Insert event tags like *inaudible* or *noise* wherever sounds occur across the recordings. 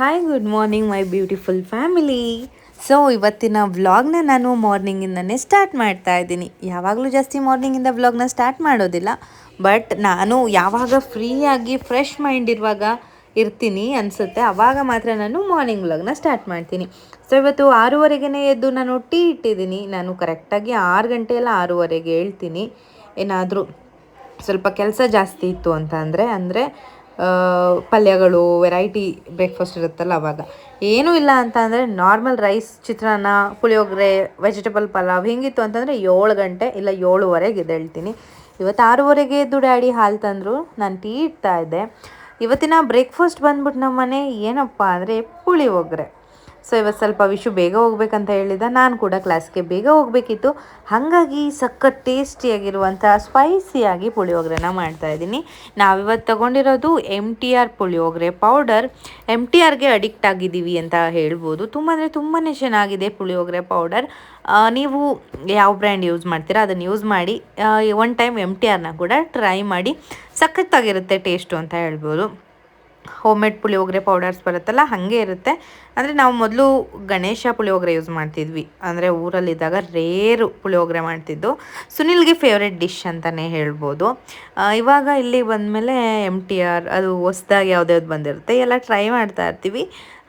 Hi good morning my beautiful family so ಇವತ್ತಿನ ವ್ಲಾಗ್ನ ನಾನು ಮಾರ್ನಿಂಗಿಂದನೇ ಸ್ಟಾರ್ಟ್ ಮಾಡ್ತಾ ಇದ್ದೀನಿ. ಯಾವಾಗಲೂ ಜಾಸ್ತಿ ಮಾರ್ನಿಂಗಿಂದ ವ್ಲಾಗ್ನ ಸ್ಟಾರ್ಟ್ ಮಾಡೋದಿಲ್ಲ. ಬಟ್ ನಾನು ಯಾವಾಗ ಫ್ರೀಯಾಗಿ ಫ್ರೆಶ್ ಮೈಂಡ್ ಇರುವಾಗ ಇರ್ತೀನಿ ಅನಿಸುತ್ತೆ ಆವಾಗ ಮಾತ್ರ ನಾನು ಮಾರ್ನಿಂಗ್ ವ್ಲಾಗ್ನ ಸ್ಟಾರ್ಟ್ ಮಾಡ್ತೀನಿ. ಸೊ ಇವತ್ತು ಆರೂವರೆಗೆ ಎದ್ದು ನಾನು ಟೀ ಇಟ್ಟಿದ್ದೀನಿ. ನಾನು ಕರೆಕ್ಟಾಗಿ ಆರು ಗಂಟೆ ಎಲ್ಲ ಆರೂವರೆಗೆ ಹೇಳ್ತೀನಿ. ಏನಾದರೂ ಸ್ವಲ್ಪ ಕೆಲಸ ಜಾಸ್ತಿ ಇತ್ತು ಅಂತ ಅಂದರೆ ಅಂದರೆ ಪಲ್ಯಗಳು ವೆರೈಟಿ ಬ್ರೇಕ್ಫಾಸ್ಟ್ ಇರುತ್ತಲ್ಲ ಅವಾಗ. ಏನೂ ಇಲ್ಲ ಅಂತ ಅಂದರೆ normal rice chitranna, puliyogare vegetable pulao ಹಿಂಗಿತ್ತು ಅಂತಂದರೆ ಏಳು ಗಂಟೆ ಇಲ್ಲ ಏಳುವರೆಗೆ ಎದ್ದೇಳ್ತೀನಿ ಇವತ್ತು ಆರೂವರೆಗೆ ಎದ್ದು ಡ್ಯಾಡಿ ಹಾಲು ತಂದರು, ನಾನು ಟೀ ಇಡ್ತಾ ಇದ್ದೆ. ಇವತ್ತಿನ ಬ್ರೇಕ್ಫಾಸ್ಟ್ ಬಂದ್ಬಿಟ್ಟು ನಮ್ಮ ಮನೆ ಏನಪ್ಪ ಅಂದರೆ ಪುಳಿಯೋಗರೆ. ಸೊ ಇವತ್ತು ಸ್ವಲ್ಪ ವಿಶು ಬೇಗ ಹೋಗ್ಬೇಕಂತ ಹೇಳಿದ. ನಾನು ಕೂಡ ಕ್ಲಾಸ್ಗೆ ಬೇಗ ಹೋಗಬೇಕಿತ್ತು. ಹಾಗಾಗಿ ಸಖತ್ ಟೇಸ್ಟಿಯಾಗಿರುವಂಥ ಸ್ಪೈಸಿಯಾಗಿ ಪುಳಿಯೋಗರೆನ ಮಾಡ್ತಾ ಇದ್ದೀನಿ. ನಾವಿವತ್ತು ತಗೊಂಡಿರೋದು M T R puliyogare powder M T ಆರ್ಗೆ addict ಆಗಿದ್ದೀವಿ ಅಂತ ಹೇಳ್ಬೋದು. ತುಂಬ ಅಂದರೆ ತುಂಬಾ ಚೆನ್ನಾಗಿದೆ ಪುಳಿಯೋಗರೆ ಪೌಡರ್ ನೀವು ಯಾವ ಬ್ರ್ಯಾಂಡ್ ಯೂಸ್ ಮಾಡ್ತೀರಾ ಅದನ್ನು ಯೂಸ್ ಮಾಡಿ ಒನ್ ಟೈಮ್ ಎಂ ಟಿ ಆರ್ನ ಕೂಡ ಟ್ರೈ ಮಾಡಿ. ಸಖತ್ತಾಗಿರುತ್ತೆ ಟೇಸ್ಟು ಅಂತ ಹೇಳ್ಬೋದು. ಹೋಮ್ ಪುಳಿಯೋಗರೆ ಪೌಡರ್ಸ್ ಬರುತ್ತಲ್ಲ, ಹಾಗೆ ಇರುತ್ತೆ. ಅಂದರೆ ನಾವು ಮೊದಲು ಗಣೇಶ ಪುಳಿಯೋಗರೆ ಯೂಸ್ ಮಾಡ್ತಿದ್ವಿ. ಅಂದರೆ ಊರಲ್ಲಿದ್ದಾಗ ರೇರು ಪುಳಿಯೋಗರೆ ಮಾಡ್ತಿದ್ದು. ಸುನಿಲ್ಗೆ ಫೇವ್ರೆಟ್ ಡಿಶ್ ಅಂತಲೇ ಹೇಳ್ಬೋದು. ಇವಾಗ ಇಲ್ಲಿ ಬಂದಮೇಲೆ ಎಂ ಟಿ ಆರ್ ಅದು ಹೊಸ್ದಾಗಿ ಯಾವ್ದ್ಯಾವ್ದು ಬಂದಿರುತ್ತೆ, ಎಲ್ಲ ಟ್ರೈ ಮಾಡ್ತಾ ಇರ್ತೀವಿ.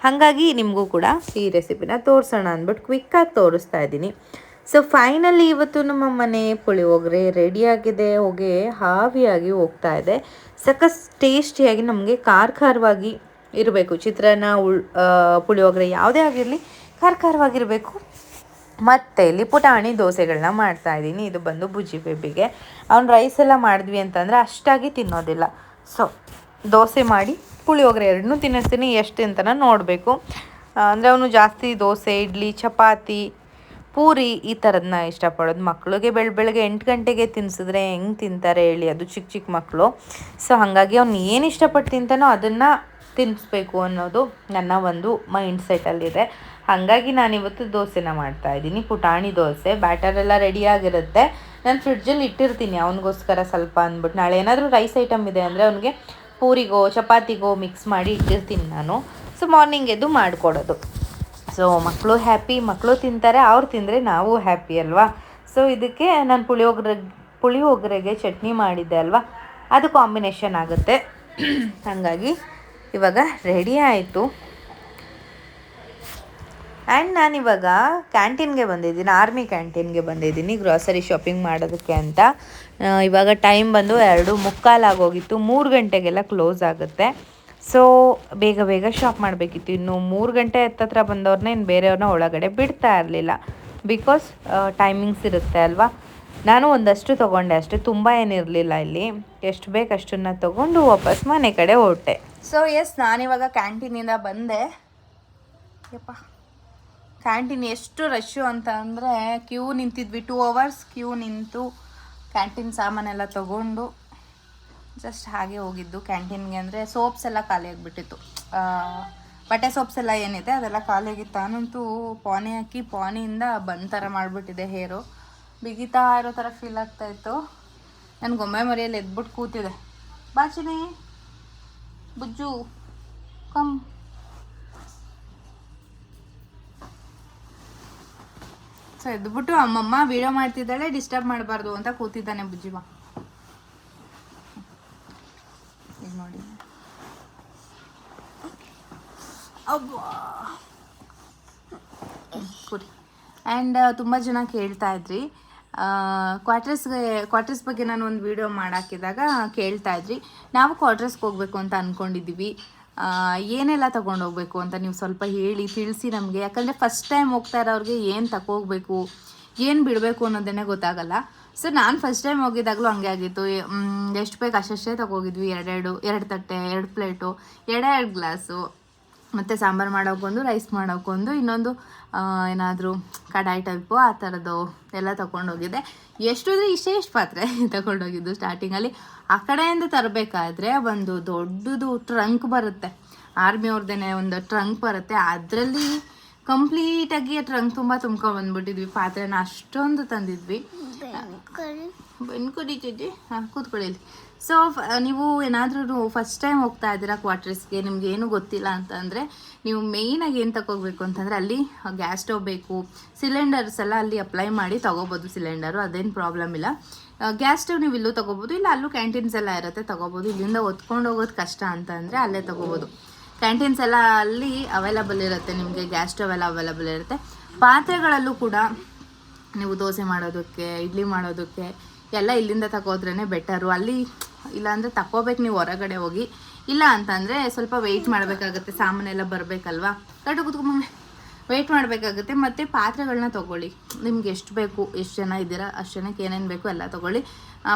ಹಾಗಾಗಿ ನಿಮಗೂ ಕೂಡ ಈ ರೆಸಿಪಿನ ತೋರಿಸೋಣ ಅಂದ್ಬಿಟ್ಟು ಕ್ವಿಕ್ಕಾಗಿ ತೋರಿಸ್ತಾ ಇದ್ದೀನಿ. ಸೊ ಫೈನಲಿ ಇವತ್ತು ನಮ್ಮ ಮನೆ ಪುಳಿಯೋಗರೆ ರೆಡಿಯಾಗಿದೆ ಹೊಗೆ ಹಾವಿಯಾಗಿ ಹೋಗ್ತಾ ಇದೆ. ಸಖತ್ ಟೇಸ್ಟಿಯಾಗಿ ನಮಗೆ ಖಾರ ಖಾರವಾಗಿ ಇರಬೇಕು. ಚಿತ್ರಾನ್ನ, ಉಳ್ ಪುಳಿಯೋಗರೆ ಯಾವುದೇ ಆಗಿರಲಿ ಖಾರ ಖಾರವಾಗಿರಬೇಕು ಮತ್ತು ಇಲ್ಲಿ ಪುಟಾಣಿ ದೋಸೆಗಳನ್ನ ಮಾಡ್ತಾ ಇದ್ದೀನಿ. ಇದು ಬಂದು ಬುಜ್ಜಿ ಬೇಬಿಗೆ. ಅವ್ನು ರೈಸ್ ಎಲ್ಲ ಮಾಡಿದ್ವಿ ಅಂತಂದರೆ ಅಷ್ಟಾಗಿ ತಿನ್ನೋದಿಲ್ಲ. ಸೊ ದೋಸೆ ಮಾಡಿ ಪುಳಿಯೋಗರೆ ಎರಡನ್ನೂ ತಿನ್ನಿಸ್ತೀನಿ. ಎಷ್ಟು ಅಂತನ ನೋಡಬೇಕು ಅಂದರೆ ಅವನು ಜಾಸ್ತಿ ದೋಸೆ, ಇಡ್ಲಿ, ಚಪಾತಿ ಪೂರಿ ಈ ಥರದನ್ನ ಇಷ್ಟಪಡೋದು. ಮಕ್ಕಳಿಗೆ ಬೆಳ್, ಬೆಳಗ್ಗೆ ಎಂಟು ಗಂಟೆಗೆ ತಿನ್ಸಿದ್ರೆ ಹೆಂಗೆ ತಿಂತಾರೆ ಹೇಳಿ. ಅದು ಚಿಕ್ಕ ಚಿಕ್ಕ ಮಕ್ಕಳು ಸೊ, ಹಾಗಾಗಿ ಅವ್ನು ಏನು ಇಷ್ಟಪಟ್ಟು ತಿಂತಾನೋ ಅದನ್ನು ತಿನ್ನಿಸ್ಬೇಕು ಅನ್ನೋದು ನನ್ನ ಒಂದು ಮೈಂಡ್ ಸೆಟ್ಟಲ್ಲಿದೆ. ಹಾಗಾಗಿ ನಾನಿವತ್ತು ದೋಸೆನ ಮಾಡ್ತಾ ಇದ್ದೀನಿ. ಪುಟಾಣಿ ದೋಸೆ. ಬ್ಯಾಟರ್ ಎಲ್ಲ ರೆಡಿಯಾಗಿರುತ್ತೆ ನಾನು ಫ್ರಿಡ್ಜಲ್ಲಿ ಇಟ್ಟಿರ್ತೀನಿ. ಅವನಿಗೋಸ್ಕರ ಸ್ವಲ್ಪ ಅಂದ್ಬಿಟ್ಟು ನಾಳೆ ಏನಾದರೂ ರೈಸ್ ಐಟಮ್ ಇದೆ ಅಂದರೆ ಅವನಿಗೆ ಪೂರಿಗೋ, ಚಪಾತಿಗೋ ಮಿಕ್ಸ್ ಮಾಡಿ ಇಟ್ಟಿರ್ತೀನಿ ನಾನು. ಸೊ, ಮಾರ್ನಿಂಗ್ ಎದ್ದು ಮಾಡಿಕೊಡೋದು. ಸೊ ಮಕ್ಕಳು ಹ್ಯಾಪಿ ಮಕ್ಕಳು ತಿಂತಾರೆ, ಅವ್ರು ತಿಂದರೆ ನಾವು ಹ್ಯಾಪಿ ಅಲ್ವಾ? ಸೊ ಇದಕ್ಕೆ ನಾನು ಪುಳಿಯೋಗರೆ, ಪುಳಿಯೋಗರೆಗೆ ಚಟ್ನಿ ಮಾಡಿದ್ದೆ ಅಲ್ವಾ? ಅದು ಕಾಂಬಿನೇಷನ್ ಆಗುತ್ತೆ. *clears throat* ಹಾಗಾಗಿ ಇವಾಗ ರೆಡಿ ಆಯಿತು. ಆ್ಯಂಡ್ ನಾನಿವಾಗ ಕ್ಯಾಂಟೀನ್ಗೆ ಬಂದಿದ್ದೀನಿ ಆರ್ಮಿ ಕ್ಯಾಂಟೀನ್ಗೆ ಬಂದಿದ್ದೀನಿ ಗ್ರಾಸರಿ ಶಾಪಿಂಗ್ ಮಾಡೋದಕ್ಕೆ ಅಂತ. ಇವಾಗ ಟೈಮ್ ಬಂದು ಎರಡು ಮುಕ್ಕಾಲಾಗೋಗಿತ್ತು ಮೂರು ಗಂಟೆಗೆಲ್ಲ ಕ್ಲೋಸ್ ಆಗುತ್ತೆ. ಸೊ ಬೇಗ ಬೇಗ ಶಾಪ್ ಮಾಡಬೇಕಿತ್ತು. ಇನ್ನು ಮೂರು ಗಂಟೆ ಹತ್ತತ್ರ ಬಂದವ್ರನ್ನ ಇನ್ನು ಬೇರೆಯವ್ರನ್ನ ಒಳಗಡೆ ಬಿಡ್ತಾ ಇರಲಿಲ್ಲ. ಬಿಕಾಸ್ ಟೈಮಿಂಗ್ಸ್ ಇರುತ್ತೆ ಅಲ್ವಾ? ನಾನು ಒಂದಷ್ಟು ತೊಗೊಂಡೆ. ಅಷ್ಟೇ ತುಂಬ ಏನಿರಲಿಲ್ಲ ಇಲ್ಲಿ. ಎಷ್ಟು ಬೇಕು ಅಷ್ಟನ್ನು ತೊಗೊಂಡು ವಾಪಸ್ ಮನೆ ಕಡೆ ಹೊರಟೆ. ಸೊ ಎಸ್ ನಾನಿವಾಗ ಕ್ಯಾಂಟೀನಿಂದ ಬಂದೆ. ಯಪ್ಪ. ಕ್ಯಾಂಟೀನ್ ಎಷ್ಟು ರಶ್ಶು ಅಂತ ಅಂದರೆ ಕ್ಯೂ ನಿಂತಿದ್ವಿ. ಟೂ ಅವರ್ಸ್ ಕ್ಯೂ ನಿಂತು ಕ್ಯಾಂಟೀನ್ ಸಾಮಾನೆಲ್ಲ ತಗೊಂಡು. ಜಸ್ಟ್ ಹಾಗೆ ಹೋಗಿದ್ದು ಕ್ಯಾಂಟೀನ್ಗೆ ಅಂದರೆ ಸೋಪ್ಸ್ ಎಲ್ಲ ಖಾಲಿ ಆಗಿಬಿಟ್ಟಿತ್ತು. ಬಟ್ಟೆ ಸೋಪ್ಸ್ ಎಲ್ಲ ಏನಿದೆ ಅದೆಲ್ಲ ಖಾಲಿ ಆಗಿತ್ತು. ನಾನಂತೂ ಪಾನಿ ಹಾಕಿ ಪಾನಿಯಿಂದ ಬಂದ್ ಥರ ಮಾಡಿಬಿಟ್ಟಿದೆ ಹೇರು. ಬಿಗಿತಾ ಇರೋ ಥರ ಫೀಲ್ ಆಗ್ತಾ ಇತ್ತು. ನನ್ನ ಗೊಂಬೆ ಮರಿಯಲ್ಲಿ ಎದ್ಬಿಟ್ಟು ಕೂತಿದೆ. ಬಾಚಿನಿ ಬುಜ್ಜು ಕಮ್ ಸೊ ಎದ್ಬಿಟ್ಟು ಅಮ್ಮಮ್ಮ ವಿಡಿಯೋ ಮಾಡ್ತಿದ್ದಾಳೆ ಡಿಸ್ಟರ್ಬ್ ಮಾಡಬಾರ್ದು ಅಂತ ಕೂತಿದ್ದಾನೆ ಬುಜ್ಜಿಮ ನೋಡಿ. ಅಬ್ಬಾ. ಕುರಿ ಆ್ಯಂಡ್ ತುಂಬ ಜನ ಕೇಳ್ತಾ ಇದ್ರಿ. ಕ್ವಾರ್ಟರ್ಸ್ಗೆ ಕ್ವಾರ್ಟರ್ಸ್ ಬಗ್ಗೆ ನಾನು ಒಂದು ವಿಡಿಯೋ ಮಾಡಾಕಿದಾಗ ಕೇಳ್ತಾ ಇದ್ರಿ. ನಾವು ಕ್ವಾರ್ಟರ್ಸ್ಗೆ ಹೋಗ್ಬೇಕು ಅಂತ ಅಂದ್ಕೊಂಡಿದ್ದೀವಿ ಏನೆಲ್ಲ ತೊಗೊಂಡು ಹೋಗ್ಬೇಕು ಅಂತ ನೀವು ಸ್ವಲ್ಪ ಹೇಳಿ, ತಿಳಿಸಿ ನಮಗೆ. ಯಾಕಂದರೆ ಫಸ್ಟ್ ಟೈಮ್ ಹೋಗ್ತಾ ಇರೋರಿಗೆ ಏನು ತಗೋಗ್ಬೇಕು ಏನು ಬಿಡಬೇಕು ಅನ್ನೋದನ್ನೇ ಗೊತ್ತಾಗಲ್ಲ. ಸೊ ನಾನು ಫಸ್ಟ್ ಟೈಮ್ ಹೋಗಿದ್ದಾಗಲೂ ಹಂಗೆ ಆಗಿತ್ತು. ಎಷ್ಟು ಬೇಕು ಅಷ್ಟಷ್ಟೇ ತಗೋಗಿದ್ವಿ. ಎರಡೆರಡು, ಎರಡು ತಟ್ಟೆ, ಎರಡು ಪ್ಲೇಟು ಎರಡೆರಡು ಗ್ಲಾಸು. ಮತ್ತು ಸಾಂಬಾರು ಮಾಡೋಕ್ಕೊಂದು ರೈಸ್ ಮಾಡೋಕ್ಕೊಂದು, ಇನ್ನೊಂದು ಏನಾದರೂ ಕಡಾಯಿ ಟೈಪು ಆ ಥರದ್ದು ಎಲ್ಲ ತಗೊಂಡೋಗಿದ್ದೆ. ಎಷ್ಟು ಅಂದರೆ ಇಷ್ಟೇ ಇಷ್ಟು ಪಾತ್ರೆ *laughs* ತಗೊಂಡೋಗಿದ್ದು ಸ್ಟಾರ್ಟಿಂಗಲ್ಲಿ ಆ ಕಡೆಯಿಂದ ತರಬೇಕಾದ್ರೆ ಒಂದು ದೊಡ್ಡದು ಟ್ರಂಕ್ ಬರುತ್ತೆ. ಆರ್ಮಿ ಅವ್ರದ್ದೇನೆ ಒಂದು ಟ್ರಂಕ್ ಬರುತ್ತೆ. ಅದರಲ್ಲಿ ಕಂಪ್ಲೀಟಾಗಿ ಟ್ರಂಕ್ ತುಂಬ ತುಂಬ್ಕೊಂಡು ಬಂದ್ಬಿಟ್ಟಿದ್ವಿ. ಪಾತ್ರೆನ ಅಷ್ಟೊಂದು ತಂದಿದ್ವಿ. ಬೆನ್ಕೊಡಿಟ್ಟಿದ್ವಿ ಹಾಂ ಕೂತ್ಕೊಳ್ಳಿ. ಸೊ ನೀವು ಏನಾದರೂ ಫಸ್ಟ್ ಟೈಮ್ ಹೋಗ್ತಾ ಇದ್ದೀರಾ ಕ್ವಾರ್ಟರ್ಸ್ಗೆ ನಿಮ್ಗೆ ಏನು ಗೊತ್ತಿಲ್ಲ ಅಂತಂದರೆ ನೀವು ಮೇಯ್ನಾಗಿ ಏನು ತಗೋಬೇಕು ಅಂತಂದರೆ ಅಲ್ಲಿ ಗ್ಯಾಸ್ ಸ್ಟವ್ ಬೇಕು ಸಿಲಿಂಡರ್ಸ್ ಎಲ್ಲ ಅಲ್ಲಿ ಅಪ್ಲೈ ಮಾಡಿ ತಗೋಬೋದು ಸಿಲಿಂಡರು ಅದೇನು ಪ್ರಾಬ್ಲಮ್ ಇಲ್ಲ. ಗ್ಯಾಸ್ ಸ್ಟವ್ ನೀವು ಇಲ್ಲೂ ತಗೋಬೋದು ಇಲ್ಲ ಅಲ್ಲೂ ಕ್ಯಾಂಟೀನ್ಸ್ ಎಲ್ಲ ಇರುತ್ತೆ ತಗೋಬೋದು. ಇಲ್ಲಿಂದ ಹೊತ್ಕೊಂಡು ಹೋಗೋದು ಕಷ್ಟ ಅಂತಂದರೆ ಅಲ್ಲೇ ತಗೋಬೋದು. ಕ್ಯಾಂಟೀನ್ಸ್ ಎಲ್ಲ ಅಲ್ಲಿ ಅವೈಲಬಲ್ ಇರುತ್ತೆ, ನಿಮಗೆ ಗ್ಯಾಸ್ ಸ್ಟವ್ ಎಲ್ಲ ಅವೈಲಬಲ್ ಇರುತ್ತೆ. ಪಾತ್ರೆಗಳಲ್ಲೂ ಕೂಡ ನೀವು ದೋಸೆ ಮಾಡೋದಕ್ಕೆ, ಇಡ್ಲಿ ಮಾಡೋದಕ್ಕೆ ಎಲ್ಲ ಇಲ್ಲಿಂದ ತಗೋದ್ರೇ ಬೆಟರು ಅಲ್ಲಿ ಇಲ್ಲಾಂದರೆ ತಗೋಬೇಕು ನೀವು ಹೊರಗಡೆ ಹೋಗಿ. ಇಲ್ಲ ಅಂತಂದರೆ ಸ್ವಲ್ಪ ವೆಯ್ಟ್ ಮಾಡಬೇಕಾಗುತ್ತೆ, ಸಾಮಾನೆಲ್ಲ ಬರಬೇಕಲ್ವಾ? ಕಟ್ಟು ಕೂತ್ಕೊಂಬ ವೆಯ್ಟ್ ಮಾಡಬೇಕಾಗುತ್ತೆ. ಮತ್ತು ಪಾತ್ರೆಗಳನ್ನ ತೊಗೊಳ್ಳಿ. ನಿಮ್ಗೆ ಎಷ್ಟು ಬೇಕು, ಎಷ್ಟು ಜನ ಇದ್ದೀರಾ, ಅಷ್ಟು ಜನಕ್ಕೆ ಏನೇನು ಬೇಕು ಎಲ್ಲ ತೊಗೊಳ್ಳಿ.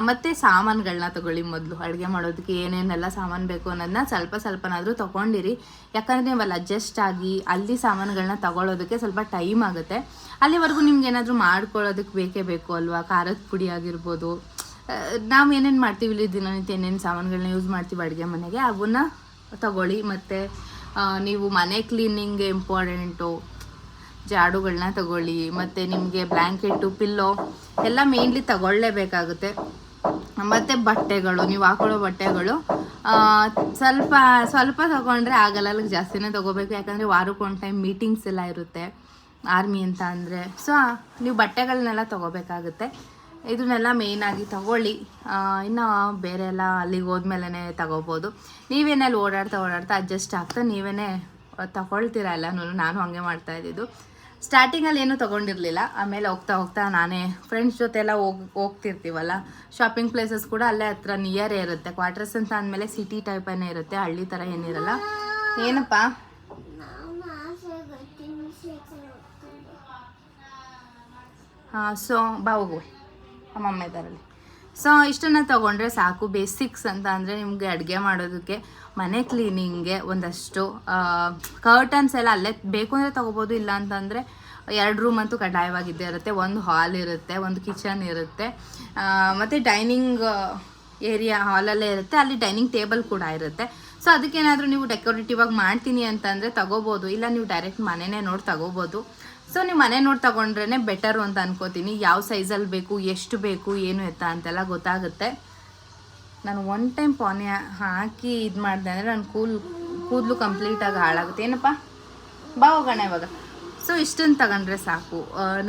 ಮತ್ತು ಸಾಮಾನುಗಳನ್ನ ತೊಗೊಳ್ಳಿ ಮೊದಲು. ಅಡುಗೆ ಮಾಡೋದಕ್ಕೆ ಏನೇನೆಲ್ಲ ಸಾಮಾನು ಬೇಕು ಅನ್ನೋದನ್ನ ಸ್ವಲ್ಪ ಸ್ವಲ್ಪನಾದರೂ ತೊಗೊಂಡಿರಿ. ಯಾಕಂದರೆ ನೀವು ಅಲ್ಲಿ ಅಡ್ಜಸ್ಟ್ ಆಗಿ ಅಲ್ಲಿ ಸಾಮಾನುಗಳನ್ನ ತಗೊಳ್ಳೋದಕ್ಕೆ ಸ್ವಲ್ಪ ಟೈಮ್ ಆಗುತ್ತೆ. ಅಲ್ಲಿವರೆಗೂ ನಿಮ್ಗೆ ಏನಾದರೂ ಮಾಡ್ಕೊಳ್ಳೋದಕ್ಕೆ ಬೇಕೇ ಬೇಕು ಅಲ್ವಾ? ಖಾರದ ಪುಡಿ ಆಗಿರ್ಬೋದು. ನಾವು ಏನೇನು ಮಾಡ್ತೀವಿ ಇಲ್ಲಿ ದಿನನಿತ್ಯ ಏನೇನು ಸಾಮಾನುಗಳನ್ನ ಯೂಸ್ ಮಾಡ್ತೀವಿ ಅಡುಗೆ ಮನೆಗೆ, ಅವನ್ನ ತಗೊಳ್ಳಿ. ಮತ್ತು ನೀವು ಮನೆ ಕ್ಲೀನಿಂಗ್ ಇಂಪಾರ್ಟೆಂಟು ಜಾಡುಗಳನ್ನ ತಗೊಳ್ಳಿ ಮತ್ತು ನಿಮಗೆ ಬ್ಲ್ಯಾಂಕೆಟು ಪಿಲ್ಲೋ ಎಲ್ಲ ಮೇನ್ಲಿ ತಗೊಳ್ಳೇಬೇಕಾಗುತ್ತೆ. ಮತ್ತು ಬಟ್ಟೆಗಳು ನೀವು ಹಾಕೊಳ್ಳೋ ಬಟ್ಟೆಗಳು ಸ್ವಲ್ಪ ಸ್ವಲ್ಪ ತಗೊಂಡ್ರೆ ಆಗಲ್ಲ ಅಲ್ಲಿಗೆ ಜಾಸ್ತಿನೇ ತಗೋಬೇಕು. ಯಾಕಂದರೆ ವಾರಕ್ಕೆ ಒಂದು ಟೈಮ್ ಮೀಟಿಂಗ್ಸ್ ಎಲ್ಲ ಇರುತ್ತೆ ಆರ್ಮಿ ಅಂತ ಅಂದರೆ. ಸೊ ನೀವು ಬಟ್ಟೆಗಳನ್ನೆಲ್ಲ ತಗೋಬೇಕಾಗುತ್ತೆ. ಇದನ್ನೆಲ್ಲ ಮೇಯ್ನಾಗಿ ತಗೊಳ್ಳಿ. ಆ, ಇನ್ನು ಬೇರೆ ಎಲ್ಲ ಅಲ್ಲಿಗೆ ಹೋದ್ಮೇಲೆ ತಗೋಬೋದು. ನೀವೇನಲ್ಲಿ ಓಡಾಡ್ತಾ ಓಡಾಡ್ತಾ ಅಡ್ಜಸ್ಟ್ ಆಗ್ತಾ ನೀವೇ ತಗೊಳ್ತೀರಾ ಎಲ್ಲನೂ ನಾನು ಹಂಗೆ ಮಾಡ್ತಾ ಇದ್ದಿದ್ದು. ಸ್ಟಾರ್ಟಿಂಗಲ್ಲಿ ಏನೂ ತೊಗೊಂಡಿರಲಿಲ್ಲ. ಆಮೇಲೆ ಹೋಗ್ತಾ ಹೋಗ್ತಾ ನಾನೇ ಫ್ರೆಂಡ್ಸ್ ಜೊತೆ ಎಲ್ಲ ಹೋಗಿ, ಹೋಗ್ತಿರ್ತೀವಲ್ಲ? ಶಾಪಿಂಗ್ ಪ್ಲೇಸಸ್ ಕೂಡ ಅಲ್ಲೇ ಹತ್ರ ನಿಯರೇ ಇರುತ್ತೆ. ಕ್ವಾರ್ಟರ್ಸ್ ಅಂತ ಅಂದಮೇಲೆ ಸಿಟಿ ಟೈಪೇ ಇರುತ್ತೆ, ಹಳ್ಳಿ ಥರ ಏನಿರಲ್ಲ ಏನಪ್ಪ? ಹಾಂ ಸೊ ಬಾ ಹೋಗುವೆ. ಅಮ್ಮಮ್ಮ ಇದ್ದಾರಲ್ಲಿ. ಸೊ ಇಷ್ಟನ್ನು ತೊಗೊಂಡ್ರೆ ಸಾಕು. ಬೇಸಿಕ್ಸ್ ಅಂತ ಅಂದರೆ ನಿಮಗೆ ಅಡುಗೆ ಮಾಡೋದಕ್ಕೆ ಮನೆ ಕ್ಲೀನಿಂಗ್ಗೆ ಒಂದಷ್ಟು ಕರ್ಟನ್ಸ್ ಎಲ್ಲ ಅಲ್ಲೇ ಬೇಕು ಅಂದರೆ ತೊಗೋಬೋದು, ಇಲ್ಲ ಅಂತಂದರೆ ಎರಡು ರೂಮ್ ಅಂತೂ ಕಡ್ಡಾಯವಾಗಿದ್ದೇ ಇರುತ್ತೆ. ಒಂದು ಹಾಲ್ ಇರುತ್ತೆ, ಒಂದು ಕಿಚನ್ ಇರುತ್ತೆ. ಮತ್ತು ಡೈನಿಂಗ್ ಏರಿಯಾ ಹಾಲಲ್ಲೇ ಇರುತ್ತೆ. ಅಲ್ಲಿ ಡೈನಿಂಗ್ ಟೇಬಲ್ ಕೂಡ ಇರುತ್ತೆ. ಸೊ ಅದಕ್ಕೇನಾದರೂ ನೀವು ಡೆಕೋರೇಟಿವ್ ಆಗಿ ಮಾಡ್ತೀನಿ ಅಂತಂದರೆ ತಗೋಬೋದು. ಇಲ್ಲ, ನೀವು ಡೈರೆಕ್ಟ್ ಮನೆನೇ ನೋಡಿ ತಗೋಬೋದು. ಸೊ ನೀವು ಮನೆ ನೋಡಿ ತಗೊಂಡ್ರೇ ಬೆಟರು ಅಂತ ಅನ್ಕೋತೀನಿ. ಯಾವ ಸೈಜಲ್ಲಿ ಬೇಕು, ಎಷ್ಟು ಬೇಕು, ಏನು ಎತ್ತ ಅಂತೆಲ್ಲ ಗೊತ್ತಾಗುತ್ತೆ. ನಾನು ಒನ್ ಟೈಮ್ ಪಾನೆ ಹಾಕಿ ಇದು ಮಾಡಿದೆ ಅಂದರೆ ನಾನು ಕೂಲ್, ಕೂದಲು ಕಂಪ್ಲೀಟಾಗಿ ಹಾಳಾಗುತ್ತೆ. ಏನಪ್ಪ? ಬಾ ಹೋಗೋಣ ಇವಾಗ. ಸೊ ಇಷ್ಟನ್ನು ತಗೊಂಡ್ರೆ ಸಾಕು.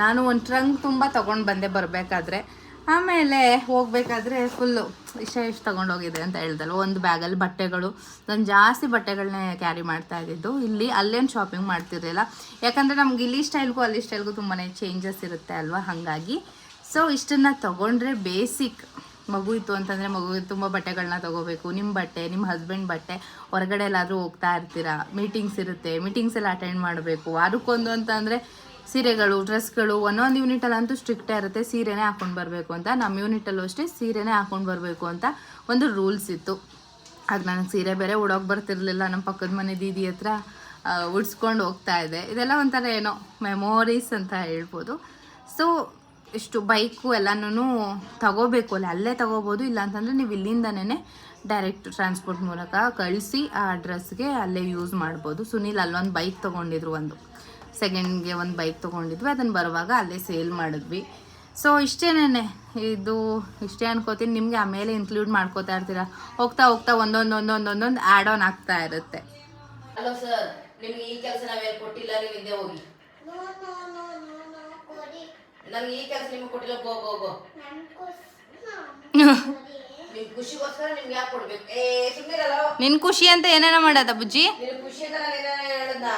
ನಾನು ಒಂದು ಟ್ರಂಕ್ ತುಂಬ ತೊಗೊಂಡು ಬಂದೆ ಬರಬೇಕಾದ್ರೆ. ಆಮೇಲೆ ಹೋಗ್ಬೇಕಾದ್ರೆ ಫುಲ್ಲು ಇಷ್ಟ ಇಷ್ಟು ತೊಗೊಂಡೋಗಿದೆ ಅಂತ ಹೇಳ್ದಲ್ಲ. ಒಂದು ಬ್ಯಾಗಲ್ಲಿ ಬಟ್ಟೆಗಳು, ನಾನು ಜಾಸ್ತಿ ಬಟ್ಟೆಗಳನ್ನೇ ಕ್ಯಾರಿ ಮಾಡ್ತಾ ಇದ್ದಿದ್ದು. ಇಲ್ಲಿ ಅಲ್ಲೇನು ಶಾಪಿಂಗ್ ಮಾಡ್ತಿರಲಿಲ್ಲ. ಯಾಕಂದರೆ ನಮ್ಗೆ ಇಲ್ಲಿ ಸ್ಟೈಲ್ಗೂ ಅಲ್ಲಿ ಸ್ಟೈಲ್ಗೂ ತುಂಬಾ ಚೇಂಜಸ್ ಇರುತ್ತೆ ಅಲ್ವಾ? ಹಾಗಾಗಿ. ಸೊ ಇಷ್ಟನ್ನು ತೊಗೊಂಡ್ರೆ ಬೇಸಿಕ್ ಮಗು ಇತ್ತು ಅಂತಂದರೆ ಮಗುವಿಗೆ ತುಂಬ ಬಟ್ಟೆಗಳನ್ನ ತಗೋಬೇಕು. ನಿಮ್ಮ ಬಟ್ಟೆ ನಿಮ್ಮ ಹಸ್ಬೆಂಡ್ ಬಟ್ಟೆ ಹೊರಗಡೆ ಎಲ್ಲಾದರೂ ಹೋಗ್ತಾ ಇರ್ತೀರಾ? ಮೀಟಿಂಗ್ಸ್ ಇರುತ್ತೆ. ಮೀಟಿಂಗ್ಸ್ ಎಲ್ಲ ಅಟೆಂಡ್ ಮಾಡಬೇಕು. ವಾರಕ್ಕೊಂದು ಅಂತಂದರೆ ಸೀರೆಗಳು, ಡ್ರೆಸ್ಗಳು, ಒಂದೊಂದು ಯೂನಿಟಲ್ಲಂತೂ ಸ್ಟ್ರಿಕ್ಟೇ ಇರುತ್ತೆ. ಸೀರೆನೇ ಹಾಕೊಂಡು ಬರಬೇಕು ಅಂತ. ನಮ್ಮ ಯೂನಿಟಲ್ಲೂ ಅಷ್ಟೇ ಸೀರೆನೇ ಹಾಕೊಂಡು ಬರಬೇಕು ಅಂತ ಒಂದು ರೂಲ್ಸ್ ಇತ್ತು. ಆಗ ನನಗೆ ಸೀರೆ ಬೇರೆ ಉಡೋಕೆ ಬರ್ತಿರ್ಲಿಲ್ಲ. ನಮ್ಮ ಪಕ್ಕದ ಮನೆ ದೀದಿ ಹತ್ರ ಉಡ್ಸ್ಕೊಂಡು ಹೋಗ್ತಾ ಇದೆ ಇದೆಲ್ಲ ಒಂಥರ ಏನೋ ಮೆಮೊರೀಸ್ ಅಂತ ಹೇಳ್ಬೋದು. ಸೊ ಇಷ್ಟು ಬೈಕು ಎಲ್ಲನೂ ತಗೋಬೇಕು ಅಲ್ಲಿ. ಅಲ್ಲೇ ತಗೋಬೋದು. ಇಲ್ಲ ಅಂತಂದರೆ ನೀವು ಇಲ್ಲಿಂದನೇ ಡೈರೆಕ್ಟ್ ಟ್ರಾನ್ಸ್ಪೋರ್ಟ್ ಮೂಲಕ ಕಳಿಸಿ ಆ ಅಡ್ರೆಸ್ಗೆ ಅಲ್ಲೇ ಯೂಸ್ ಮಾಡ್ಬೋದು. ಸುನೀಲ್ ಅಲ್ಲೊಂದು ಬೈಕ್ ತೊಗೊಂಡಿದ್ರು ಒಂದು. ಸೆಕೆಂಡ್ಗೆ ಒಂದು ಬೈಕ್ ತೊಗೊಂಡಿದ್ವಿ ಅದನ್ನು ಬರುವಾಗ ಅಲ್ಲೇ ಸೇಲ್ ಮಾಡಿದ್ವಿ. ಸೊ ಇಷ್ಟೇನೇ ಇದು ಇಷ್ಟೇ ಅನ್ಕೋತೀನಿ ನಿಮಗೆ ಆಮೇಲೆ ಇನ್ಕ್ಲೂಡ್ ಮಾಡ್ಕೋತಾ ಇರ್ತೀರಾ? ಹೋಗ್ತಾ ಹೋಗ್ತಾ ಒಂದೊಂದು ಒಂದೊಂದು ಒಂದೊಂದು ಆ್ಯಡ್ ಆನ್ ಆಗ್ತಾ ಇರುತ್ತೆ. ಹಲೋ ಸರ್ ನಿಮ್ಗೆ ಈ ಕೆಲಸ ನಾವೇನು ಕೊಟ್ಟಿಲ್ಲ ನೀವು ಹಿಂದೆ ಹೋಗಿ. ನನಗೆ ಈ ಕೆಲಸ ನಿಮ್ಗೆ ಕೊಟ್ಟಿಲ್ಲ ಗೋ ಗೋ ಗೋ ನಿಮ್ ಖುಷಿಗೋಸ್ಕರ ನಿಮ್ಗೆ ಯಾಕೆ ಕೊಡ್ಬೇಕು? ಏ ಸುಮ್ಮನೆ ನಿನ್ ಖುಷಿ ಅಂತ ಏನೇನ ಮಾಡದ ಬುಜ್ಜಿ? ನಿನ್ ಖುಷಿ ಅಂತ ನಾನು ಏನೇನ ಹೇಳದ್ನ?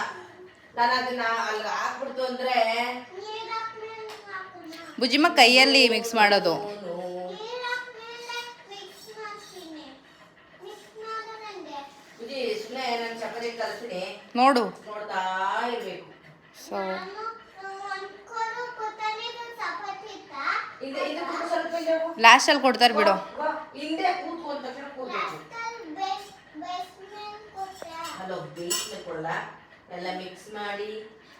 ನಾನು ಅದನ್ನ ಅಲ್ಲಿ ಹಾಕ್ಬಿಡ್ತು ಅಂದ್ರೆ ಬುಜ್ಜಿಮ್ಮ ಕೈಯಲ್ಲಿ ಮಿಕ್ಸ್ ಮಾಡೋದು. ನೋಡು. ಲಾಸ್ಟ್ ಅಲ್ಲಿ ಸೊ. ಲಾಸ್ಟಲ್ಲಿ ಕೊಡ್ತಾರೆ ಬಿಡು. ಹಿಂದೆ ಎಲ್ಲ ಮಿಕ್ಸ್ ಮಾಡಿ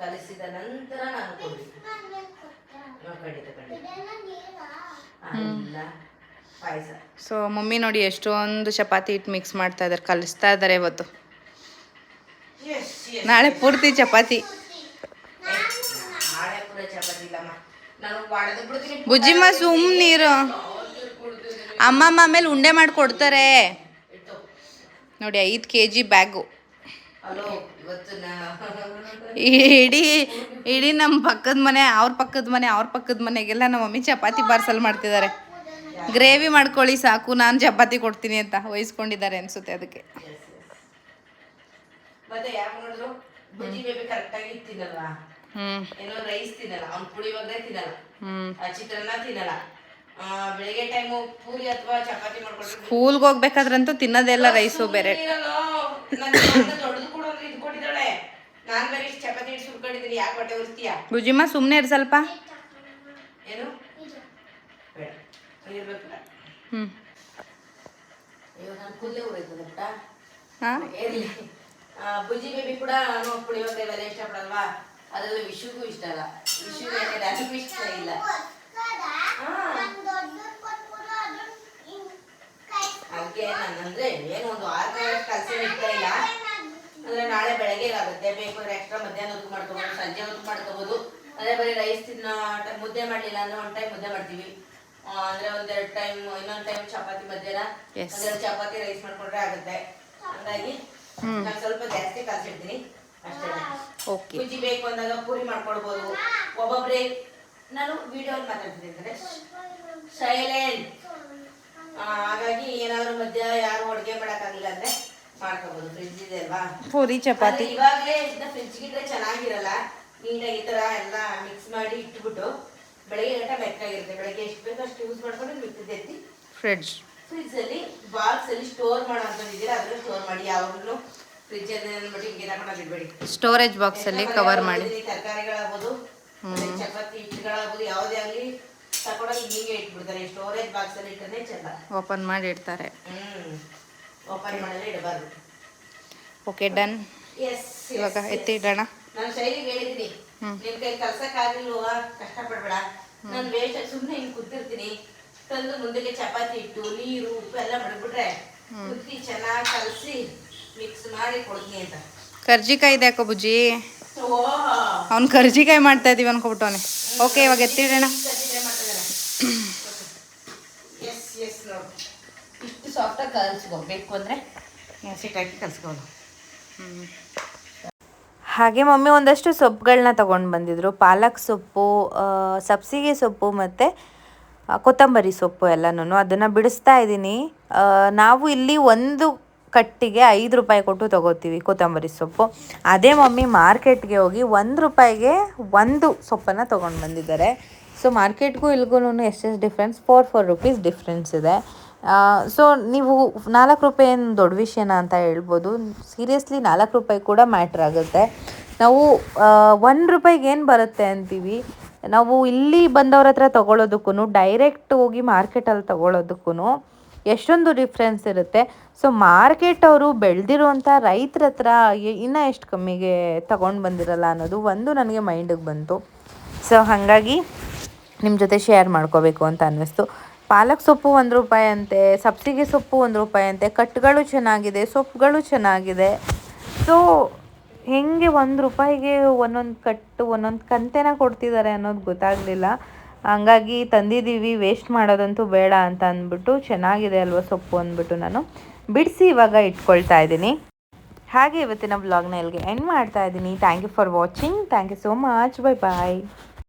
ಕಲಿಸಿದ ನಂತರ ನಾನು ಖಂಡಿತ ಖಂಡಿತ ಪಾಯಸ. ಸೊ ಮಮ್ಮಿ ನೋಡಿ ಎಷ್ಟೊಂದು ಚಪಾತಿ ಹಿಟ್ಟು ಮಿಕ್ಸ್ ಮಾಡ್ತಾ ಇದ್ದಾರೆ ಕಲಿಸ್ತಾ ಇದ್ದಾರೆ ಇವತ್ತು. ಎಸ್ ಎಸ್ ನಾಳೆ ಪೂರ್ತಿ ಚಪಾತಿ. ನಾಳೆ ಪೂರ ಚಪಾತಿ ಇಲ್ಲಮ್ಮ ನಾನು ಬಾಡದೆ ಬಿಡ್ತೀನಿ. ಬುಜ್ಜಿಮ್ಮ ಸುಮ್ ನೀರು. ಅಮ್ಮಮ್ಮ ಆಮೇಲೆ ಉಂಡೆ ಮಾಡಿ ಕೊಡ್ತಾರೆ ನೋಡಿ ಐದು ಕೆ ಜಿ ಬ್ಯಾಗು. ಇಡೀ ಇಡೀ ನಮ್ಮ ಪಕ್ಕದ ಮನೆ ಅವ್ರ ಪಕ್ಕದ ಮನೆ ಅವ್ರ ಪಕ್ಕದ ಮನೆಗೆಲ್ಲ ನಮ್ಮ ಮಮ್ಮಿ ಚಪಾತಿ ಪಾರ್ಸಲ್ ಮಾಡ್ತಿದ್ದಾರೆ. ಗ್ರೇವಿ ಮಾಡ್ಕೊಳ್ಳಿ ಸಾಕು ನಾನು ಚಪಾತಿ ಕೊಡ್ತೀನಿ ಅಂತ ವಹಿಸ್ಕೊಂಡಿದ್ದಾರೆ ಅನ್ಸುತ್ತೆ ಅದಕ್ಕೆ. ಮತ್ತೆ ಬೆಳಿಗ್ಗೆ ಟೈಮು ಪೂರಿ ಅಥವಾ ಚಪಾತಿ ಮಾಡ್ಕೊಂಡು ಸ್ಕೂಲ್ಗೆ ಹೋಗ್ಬೇಕಾದ್ರಂತೂ ತಿನ್ನೋದೆಲ್ಲ ರೈಸು ಬೇರೆ. ಬೇರೆ ಚಪಾತಿ ಸುರ್ಕೊಂಡಿದ್ದೀನಿ. ಯಾಕೆ ಹೊಟ್ಟೆ ಉರ್ತೀಯ ಬುಜಿಮ್ಮ ಸುಮ್ಮನೆ ಇರು ಸ್ವಲ್ಪ. ಏನು? ಹ್ಞೂ ನಾನು. ಕೂದಲೇ ಹಾಂ ಬೇಬಿ ಕೂಡ ನಾನು ಪುಳಿಯೋಗರೆ ಇಷ್ಟಪಡಲ್ವಾ? ಅದರಲ್ಲೂ ವಿಶುಗೂ ಇಷ್ಟ ಅಲ್ಲ. ವಿಶು ಯಾಕೆ? ನನಗೂ ಇಷ್ಟ ಇಲ್ಲ ಹಾ. ಹಾಗೆ ನಾನಂದ್ರೆ ಏನು ಒಂದು ಆರು ಕೆಲಸ ಇರ್ತಾ ಇಲ್ಲ. ಅಂದ್ರೆ ನಾಳೆ ಬೆಳಗ್ಗೆ ಆಗುತ್ತೆ ಬೇಕು ಅಂದ್ರೆ ಎಕ್ಸ್ಟ್ರಾ ಮಧ್ಯಾಹ್ನ ಹೊತ್ತು ಮಾಡ್ಕೋಬೋದು ಸಂಜೆ ಹೊತ್ತು ಮಾಡ್ಕೋಬೋದು. ಅಂದ್ರೆ ಬರೀ ರೈಸ್ ತಿನ್ನ ಮುದ್ದೆ ಮಾಡಲಿಲ್ಲ ಅಂದ್ರೆ ಒಂದ್ ಟೈಮ್ ಮುದ್ದೆ ಮಾಡ್ತೀವಿ. ಅಂದ್ರೆ ಒಂದೆರಡು ಟೈಮ್ ಇನ್ನೊಂದು ಟೈಮ್ ಚಪಾತಿ ಮಧ್ಯಾಹ್ನ. ಅಂದ್ರೆ ಒಂದೆರಡು ಚಪಾತಿ ರೈಸ್ ಮಾಡ್ಕೊಂಡ್ರೆ ಆಗುತ್ತೆ. ಹಂಗಾಗಿ ನಾನು ಸ್ವಲ್ಪ ಜಾಸ್ತಿ ಕಲ್ಸಿಡ್ತೀನಿ ಅಷ್ಟೇ ಕುಜಿ ಬೇಕು ಅಂದಾಗ ಪೂರಿ ಮಾಡ್ಕೊಳ್ಬೋದು ಒಬ್ಬೊಬ್ರೆ ನಾನು ವಿಡಿಯೋ ಮಾತಾಡ್ತೀನಿ ಅಂದ್ರೆ ಸೈಲೆಂಟ್ ಹಾಗಾಗಿ ಏನಾದ್ರು ಮಧ್ಯ ಯಾರು ಅಡುಗೆ ಮಾಡಕ್ಕಾಗಿಲ್ಲ ಅಂದ್ರೆ ಮಾಡ್ಕೋಬಹುದು ಫ್ರಿಡ್ಜ್ ಇದೆ ಅಲ್ವಾ? ಪೂರಿ ಚಪಾತಿ. ಇವಾಗಲೇ ಇದನ್ನ ಫ್ರಿಡ್ಜ್ ಗಿಟ್ರೆ ಚೆನ್ನಾಗಿರಲ್ಲ. ನೀಟಾಗಿ ಈ ತರ ಎಲ್ಲ ಮಿಕ್ಸ್ ಮಾಡಿ ಇಟ್ಬಿಟ್ಟು ಬೆಳಗ್ಗೆ ಗಂಟೆ ಬೇಕಾಗಿರುತ್ತೆ ಬೆಳಗ್ಗೆ ಎಷ್ಟು ಬೇಕೋ ಅಷ್ಟು ಯೂಸ್ ಮಾಡ್ಕೊಂಡು ಮಿಕ್ಕಿದ್ದೈತಿ ಎತ್ತಿ ಫ್ರಿಡ್ಜ್ ಫ್ರಿಡ್ಜ್ ಅಲ್ಲಿ ಬಾಕ್ಸ್ ಅಲ್ಲಿ ಸ್ಟೋರ್ ಮಾಡೋ ಅಂತಿದ್ದೀರಾ ಅದನ್ನ ಸ್ಟೋರ್ ಮಾಡಿ. ಯಾವಾಗಲೂ ಫ್ರಿಡ್ಜ್ ಅಲ್ಲಿ ಅಂದ್ಬಿಟ್ಟು ಹಿಂಗೆ ತಗೊಂಡೋಗಿ ಸ್ಟೋರೇಜ್ ಬಾಕ್ಸಲ್ಲಿ ಕವರ್ ಮಾಡಿ. ತರಕಾರಿಗಳಾಗ್ಬೋದು ಚಪಾತಿ ಹಿಟ್ಟುಗಳಾಗ್ಬೋದು ಯಾವುದೇ ಆಗಲಿ ತಗೊಂಡೋಗಿ ಹಿಂಗೆ ಇಟ್ಬಿಡ್ತಾರೆ ಸ್ಟೋರೇಜ್ ಬಾಕ್ಸ್ ಅಲ್ಲಿ ಇಟ್ಟರೆ ಚಂದ. ಓಪನ್ ಮಾಡಿ ಇಡ್ತಾರೆ. ಓಪನ್ ಮಾಡಿದ್ರೆ ಇಡಬಾರ್ದು. ಓಕೆ ಡನ್ ಎಸ್ ಇವಾಗ ಎತ್ತಿ ಇಡೋಣ. ನಾನು ಶೈಲಿಗೆ ಹೇಳಿದೀನಿ ನಿನ್ ಕೈ ಕಲ್ಸಕ್ಕಾಗಿಲ್ವಾ ಕಷ್ಟಪಡ್ಬೇಡ. ನಾನು ವೇಷ ಸುಮ್ಮನೆ ಹಿಂಗೆ ಕೂತಿರ್ತೀನಿ. ತಂದು ಮುಂದಕ್ಕೆ ಚಪಾತಿ ಇಟ್ಟು ನೀರು ಉಪ್ಪು ಎಲ್ಲ ಮಡಗ್ಬಿಟ್ರೆ ಕುದಿ ಚೆನ್ನಾಗಿ ಕಲಸಿ ಮಿಕ್ಸ್ ಮಾಡಿ ಕೊಡ್ತೀನಿ ಅಂತ. ಕರ್ಜಿಕಾಯಿ ಇದೆ ಅಕ್ಕ ಬುಜ್ಜಿ. ಅವ್ನು ಕರ್ಜಿಕಾಯಿ ಮಾಡ್ತಾ ಇದೀವಿ ಅನ್ಕೊಬಿಟ್ಟವನೆ. ಓಕೆ ಇವಾಗ ಎತ್ತಿಡೋಣ ಎಸ್ ಎಸ್ ನೋಡು ಇಷ್ಟು ಸಾಫ್ಟಾಗಿ ಕಲಸ್ಕೋ ಬೇಕು ಅಂದರೆ? ಹಸಿಟ್ಟು ಕಲಸ್ಕೋದು ಹಾಗೆ ಮಮ್ಮಿ ಒಂದಷ್ಟು ಸೊಪ್ಪುಗಳನ್ನ ತೊಗೊಂಡು ಬಂದಿದ್ರು. ಪಾಲಕ್ ಸೊಪ್ಪು ಸಬ್ಸಿಗೆ ಸೊಪ್ಪು ಮತ್ತು ಕೊತ್ತಂಬರಿ ಸೊಪ್ಪು ಎಲ್ಲನೂ ಅದನ್ನು ಬಿಡಿಸ್ತಾ ಇದ್ದೀನಿ. ನಾವು ಇಲ್ಲಿ ಒಂದು ಕಟ್ಟಿಗೆ ಐದು ರೂಪಾಯಿ ಕೊಟ್ಟು ತೊಗೋತೀವಿ ಕೊತ್ತಂಬರಿ ಸೊಪ್ಪು. ಅದೇ ಮಮ್ಮಿ ಮಾರ್ಕೆಟ್ಗೆ ಹೋಗಿ ಒಂದು ರೂಪಾಯಿಗೆ ಒಂದು ಸೊಪ್ಪನ್ನು ತೊಗೊಂಡು ಬಂದಿದ್ದಾರೆ. ಸೊ ಮಾರ್ಕೆಟ್ಗೂ ಇಲ್ಗೂ ಎಷ್ಟೆಷ್ಟು difference four four rupees difference ಇದೆ. ಸೊ ನೀವು ನಾಲ್ಕು ರೂಪಾಯಿ ಏನು ದೊಡ್ಡ ವಿಷಯನ ಅಂತ ಹೇಳ್ಬೋದು. ಸೀರಿಯಸ್ಲಿ ನಾಲ್ಕು ರೂಪಾಯಿ ಕೂಡ ಮ್ಯಾಟ್ರ್ ಆಗುತ್ತೆ. ನಾವು ಒಂದು ರೂಪಾಯಿಗೆ ಏನು ಬರುತ್ತೆ ಅಂತೀವಿ? ನಾವು ಇಲ್ಲಿ ಬಂದವ್ರ ಹತ್ರ ತೊಗೊಳೋದಕ್ಕೂ ಡೈರೆಕ್ಟ್ ಹೋಗಿ ಮಾರ್ಕೆಟಲ್ಲಿ ತೊಗೊಳೋದಕ್ಕೂ ಎಷ್ಟೊಂದು ಡಿಫ್ರೆನ್ಸ್ ಇರುತ್ತೆ. ಸೊ ಮಾರ್ಕೆಟ್ ಅವರು ಬೆಳೆದಿರುವಂಥ ರೈತರ ಹತ್ರ ಇನ್ನೂ ಎಷ್ಟು ಕಮ್ಮಿಗೆ ತಗೊಂಡು ಬಂದಿರಲ್ಲ ಅನ್ನೋದು ಒಂದು ನನಗೆ ಮೈಂಡಿಗೆ ಬಂತು. ಸೊ ಹಾಗಾಗಿ ನಿಮ್ಮ ಜೊತೆ ಶೇರ್ ಮಾಡ್ಕೋಬೇಕು ಅಂತ ಅನ್ನಿಸ್ತು ಪಾಲಕ್ ಸೊಪ್ಪು ಒಂದು ರೂಪಾಯಿ ಅಂತೆ, ಸಬ್ಸಿಗೆ ಸೊಪ್ಪು ಒಂದು ರೂಪಾಯಿ ಅಂತೆ, ಕಟ್ಗಳು ಚೆನ್ನಾಗಿದೆ ಸೊಪ್ಪುಗಳು ಚೆನ್ನಾಗಿದೆ. ಸೊ ಹೆಂಗೆ ಒಂದು ರೂಪಾಯಿಗೆ ಒಂದೊಂದು ಕಟ್ಟು, ಒಂದೊಂದು ಕಂತೆನ ಕೊಡ್ತಿದ್ದಾರೆ ಅನ್ನೋದು ಗೊತ್ತಾಗಲಿಲ್ಲ. ಹಂಗಾಗಿ ತಂದಿದ್ದೀವಿ ವೇಸ್ಟ್ ಮಾಡೋದಂತೂ ಬೇಡ ಅಂತ ಅಂದ್ಬಿಟ್ಟು ಚೆನ್ನಾಗಿದೆ ಅಲ್ವಾ ಸೊಪ್ಪು ಅಂದ್ಬಿಟ್ಟು ನಾನು. ಬಿಡಿಸಿ ಇವಾಗ ಇಟ್ಕೊಳ್ತಾ ಇದ್ದೀನಿ. ಹಾಗೆ ಇವತ್ತಿನ ಬ್ಲಾಗ್ನ ಇಲ್ಲಿಗೆ ಎಂಡ್ ಮಾಡ್ತಾ ಇದ್ದೀನಿ. Thank you for watching thank you so much bye bye